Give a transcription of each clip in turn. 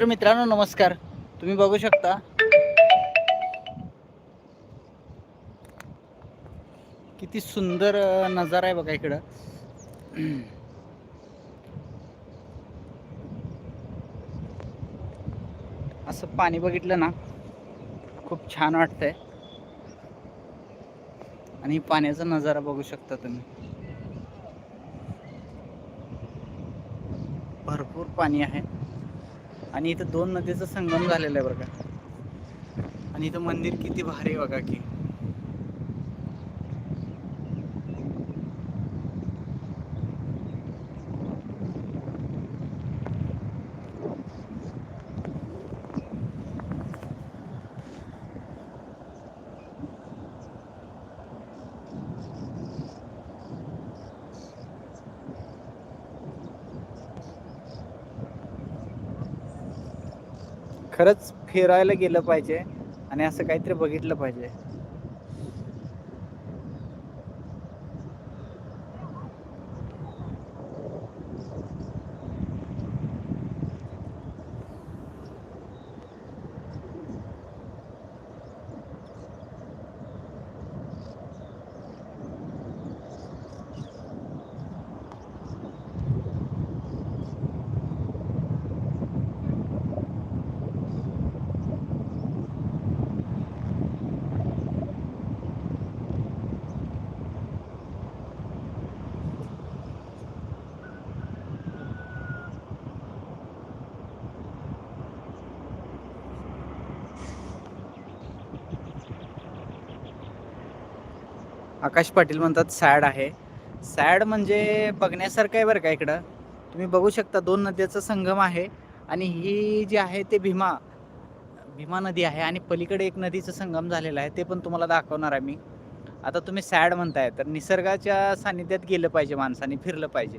तर मित्रांनो नमस्कार. तुम्ही बघू शकता. किती सुंदर नजारा आहे बघा इकडं. असं पाणी बघितलं ना खूप छान वाटतंय. आणि पाण्याचा नजारा बघू शकता तुम्ही. भरपूर पाणी आहे. आणि इथं दोन नदीचा संगम झालेला आहे बघा आणि इथं मंदिर किती भारी आहे बघा की. खरंच फिरायला गेलं पाहिजे आणि असं काहीतरी बघितलं पाहिजे. आकाश पाटील म्हणतात सॅड आहे. सॅड म्हणजे बघण्यासारखं आहे बरं का इकडं. तुम्ही बघू शकता दोन नद्याचा संगम आहे आणि ही जी आहे ते भीमा भीमा नदी आहे आणि पलीकडे एक नदीचं संगम झालेलं आहे ते पण तुम्हाला दाखवणार आहे मी. आता तुम्ही सॅड म्हणताय तर निसर्गाच्या सानिध्यात गेलं पाहिजे माणसाने फिरलं पाहिजे.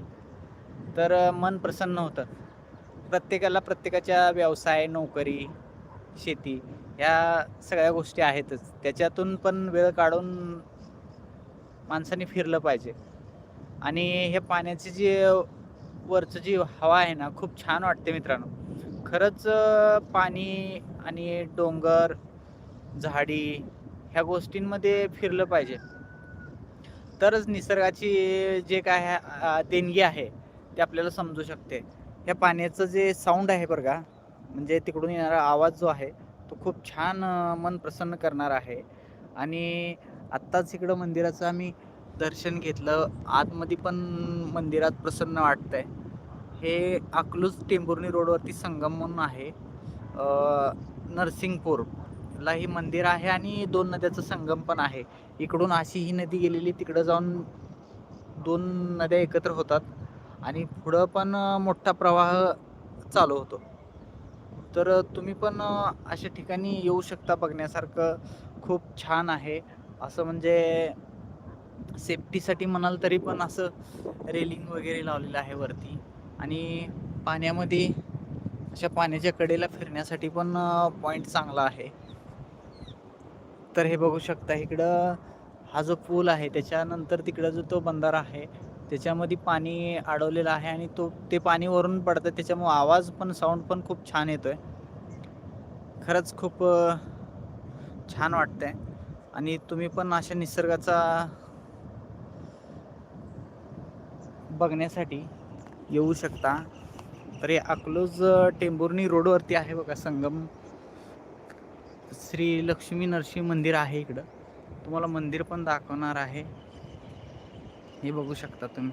तर मन प्रसन्न होतं. प्रत्येकाला प्रत्येकाच्या व्यवसाय नोकरी शेती ह्या सगळ्या गोष्टी आहेतच. त्याच्यातून पण वेळ काढून माणसाने फिरलं पाहिजे. आणि हे पाण्याची जी वरचं जी हवा आहे ना खूप छान वाटते मित्रांनो. खरंच पाणी आणि डोंगर झाडी ह्या गोष्टींमध्ये फिरलं पाहिजे. तरच निसर्गाची जे काय आहे, देणगी आहे ते आपल्याला समजू शकते. ह्या पाण्याचं जे साऊंड आहे बरं का म्हणजे तिकडून येणारा आवाज जो आहे तो खूप छान मन प्रसन्न करणार आहे. आणि आत्ताच इकडं मंदिराचं आम्ही दर्शन घेतलं. आतमध्ये पण मंदिरात प्रसन्न वाटतंय. हे अकलूज टेंभुर्णी रोडवरती संगम म्हणून आहे. नरसिंगपूरला ही मंदिर आहे आणि दोन नद्याचं संगम पण आहे. इकडून अशी ही नदी गेलेली तिकडं जाऊन दोन नद्या एकत्र होतात आणि पुढं पण मोठा प्रवाह चालू होतो. तर तुम्ही पण अशा ठिकाणी येऊ शकता बघण्यासारखं. खूप छान आहे. असं म्हणजे सेफ्टीसाठी म्हणाल तरी पण असं रेलिंग वगैरे लावलेलं आहे वरती. आणि पाण्यामध्ये अशा पाण्याच्या कडेला फिरण्यासाठी पण पॉईंट चांगला आहे. तर हे बघू शकता इकडं हा जो पूल आहे त्याच्यानंतर तिकडं जो तो बंधारा आहे त्याच्यामध्ये पाणी अडवलेलं आहे आणि तो ते पाणी वरून पडतं त्याच्यामुळे आवाज पण साऊंड पण खूप छान येतो आहे खरंच खूप छान छान वाटतंय. आणि तुम्ही पण अशा निसर्गाचा बघण्यासाठी येऊ शकता. तर हे अकलोज टेंभुर्णी रोडवरती आहे बघा संगम. श्री लक्ष्मी नरसिंह मंदिर आहे इकडं. तुम्हाला मंदिर पण दाखवणार आहे. हे बघू शकता तुम्ही.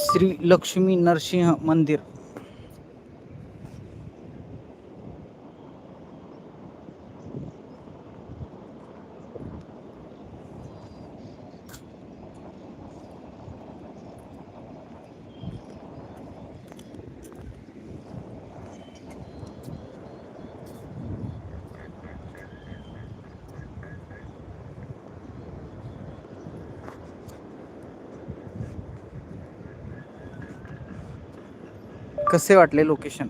श्री लक्ष्मी नरसिंह मंदिर. कसे वाटले लोकेशन?